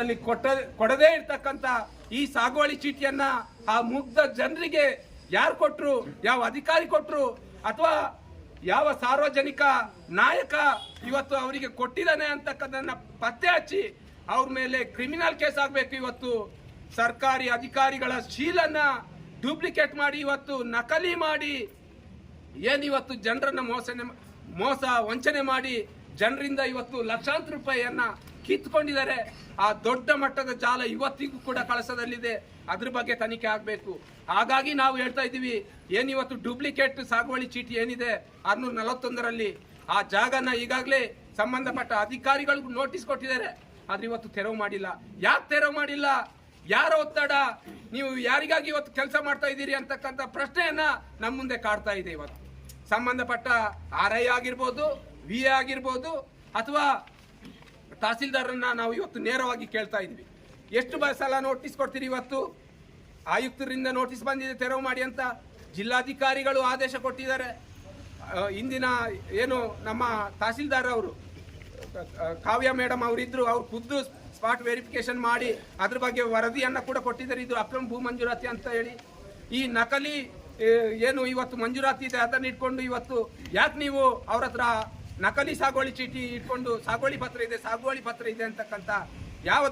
ಅದರಲ್ಲಿ ಕೊಟ್ಟ ಕೊಡದೇ ಇರ್ತಕ್ಕಂಥ ಈ ಸಾಗುವಳಿ ಚೀಟಿಯನ್ನ ಆ ಮುಗ್ಧ ಜನರಿಗೆ ಯಾರು ಕೊಟ್ಟರು ಯಾವ ಅಧಿಕಾರಿ ಕೊಟ್ಟರು ಅಥವಾ ಯಾವ ಸಾರ್ವಜನಿಕ ನಾಯಕ ಇವತ್ತು ಅವರಿಗೆ ಕೊಟ್ಟಿದ್ದಾನೆ ಅಂತಕ್ಕಂಥದನ್ನ ಪತ್ತೆ ಹಚ್ಚಿ ಅವ್ರ ಮೇಲೆ ಕ್ರಿಮಿನಲ್ ಕೇಸ್ ಆಗಬೇಕು ಇವತ್ತು. ಸರ್ಕಾರಿ ಅಧಿಕಾರಿಗಳ ಶೀಲನ್ನ ಡೂಪ್ಲಿಕೇಟ್ ಮಾಡಿ ಇವತ್ತು ನಕಲಿ ಮಾಡಿ. ಏನಿವತ್ತು ಜನರನ್ನ ಮೋಸನೆ ಮೋಸ ವಂಚನೆ ಮಾಡಿ, ಜನರಿಂದ ಇವತ್ತು ಲಕ್ಷಾಂತರ ರೂಪಾಯಿಯನ್ನ ಕಿತ್ಕೊಂಡಿದ್ದಾರೆ. ಆ ದೊಡ್ಡ ಮಟ್ಟದ ಜಾಲ ಇವತ್ತಿಗೂ ಕೂಡ ಕಳಸದಲ್ಲಿದೆ. ಅದ್ರ ಬಗ್ಗೆ ತನಿಖೆ ಆಗಬೇಕು. ಹಾಗಾಗಿ ನಾವು ಹೇಳ್ತಾ ಇದ್ದೀವಿ, ಏನಿವತ್ತು ಡೂಪ್ಲಿಕೇಟ್ ಸಾಗುವಳಿ ಚೀಟಿ ಏನಿದೆ? ಆರ್ನೂರ ನಲವತ್ತೊಂದರಲ್ಲಿ. ಆ ಜಾಗನ ಈಗಾಗಲೇ ಸಂಬಂಧಪಟ್ಟ ಅಧಿಕಾರಿಗಳಿಗೂ ನೋಟಿಸ್ ಕೊಟ್ಟಿದ್ದಾರೆ. ಆದ್ರೆ ಇವತ್ತು ತೆರವು ಮಾಡಿಲ್ಲ. ಯಾಕೆ ತೆರವು ಮಾಡಿಲ್ಲ? ಯಾರ ಒತ್ತಡ? ನೀವು ಯಾರಿಗಾಗಿ ಇವತ್ತು ಕೆಲಸ ಮಾಡ್ತಾ ಇದ್ದೀರಿ ಅಂತಕ್ಕಂಥ ಪ್ರಶ್ನೆಯನ್ನ ನಮ್ಮ ಮುಂದೆ ಕಾಡ್ತಾ ಇದೆ ಇವತ್ತು. ಸಂಬಂಧಪಟ್ಟ ಆರ್ ಐ ಆಗಿರ್ಬೋದು ವಿ ಆಗಿರ್ಬೋದು, ಅಥವಾ ತಹಸೀಲ್ದಾರನ್ನ ನಾವು ಇವತ್ತು ನೇರವಾಗಿ ಕೇಳ್ತಾ ಇದ್ವಿ. ಎಷ್ಟು ಸಲ ನೋಟಿಸ್ ಕೊಡ್ತೀರಿ ಇವತ್ತು? ಆಯುಕ್ತರಿಂದ ನೋಟಿಸ್ ಬಂದಿದೆ, ತೆರವು ಮಾಡಿ ಅಂತ ಜಿಲ್ಲಾಧಿಕಾರಿಗಳು ಆದೇಶ ಕೊಟ್ಟಿದ್ದಾರೆ. ಇಂದಿನ ಏನು ನಮ್ಮ ತಹಸೀಲ್ದಾರ್ ಅವರು ಕಾವ್ಯ ಮೇಡಮ್ ಅವರಿದ್ದರು ಅವ್ರು ಖುದ್ದು ಸ್ಪಾಟ್ ವೆರಿಫಿಕೇಶನ್ ಮಾಡಿ ಅದ್ರ ಬಗ್ಗೆ ವರದಿಯನ್ನು ಕೂಡ ಕೊಟ್ಟಿದ್ದಾರೆ. ಇದು ಅಕ್ರಮ ಭೂ ಮಂಜೂರಾತಿ ಅಂತ ಹೇಳಿ. ಈ ನಕಲಿ ಏನು ಇವತ್ತು ಮಂಜೂರಾತಿ ಇದೆ ಅದನ್ನು ಇಟ್ಕೊಂಡು ಇವತ್ತು ಯಾಕೆ ನೀವು ಅವ್ರ ಹತ್ರ ನಕಲಿ ಸಾಗುವಳಿ ಚೀಟಿ ಇಟ್ಕೊಂಡು ಸಾಗುವಳಿ ಪತ್ರ ಇದೆ ಸಾಗುವಳಿ ಪತ್ರ ಇದೆ ಅಂತಕ್ಕಂಥ ಯಾವ